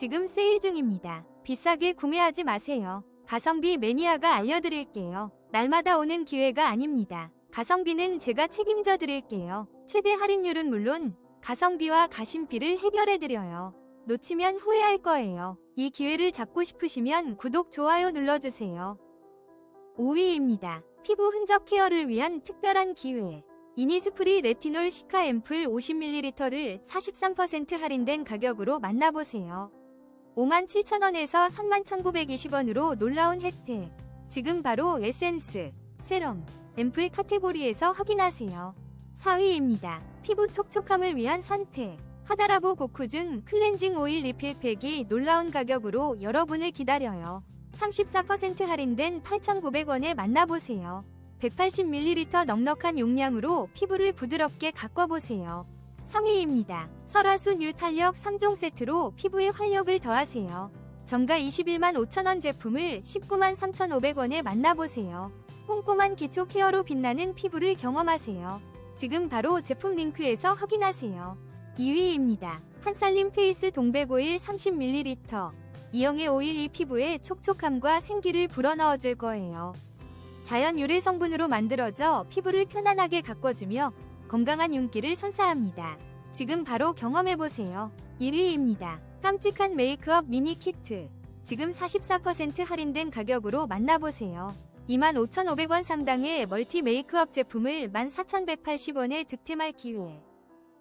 지금 세일 중입니다. 비싸게 구매하지 마세요. 가성비 매니아가 알려드릴게요. 날마다 오는 기회가 아닙니다. 가성비는 제가 책임져 드릴게요. 최대 할인율은 물론 가성비와 가심비를 해결해 드려요. 놓치면 후회할 거예요. 이 기회를 잡고 싶으시면 구독, 좋아요 눌러주세요. 5위입니다. 피부 흔적 케어를 위한 특별한 기회. 이니스프리 레티놀 시카 앰플 50ml를 43% 할인된 가격으로 만나보세요. 57,000원에서 31,920원으로 놀라운 혜택. 지금 바로 에센스, 세럼, 앰플 카테고리에서 확인하세요. 4위입니다. 피부 촉촉함을 위한 선택. 하다라보 고쿠준 클렌징 오일 리필팩이 놀라운 가격으로 여러분을 기다려요. 34% 할인된 8,900원에 만나보세요. 180ml 넉넉한 용량으로 피부를 부드럽게 가꿔보세요. 3위입니다. 설화수 뉴 탄력 3종 세트로 피부에 활력을 더하세요. 정가 21만 5천원 제품을 19만 3,500원에 만나보세요. 꼼꼼한 기초 케어로 빛나는 피부를 경험하세요. 지금 바로 제품 링크에서 확인하세요. 2위입니다. 한살림 페이스 동백오일 30ml. 이영의 오일이 피부에 촉촉함과 생기를 불어넣어줄 거예요. 자연 유래 성분으로 만들어져 피부를 편안하게 가꿔주며 건강한 윤기를 선사합니다. 지금 바로 경험해보세요. 1위입니다. 깜찍한 메이크업 미니 키트. 지금 44% 할인된 가격으로 만나보세요. 25,500원 상당의 멀티 메이크업 제품을 14,180원에 득템할 기회.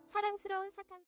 사랑스러운 사탕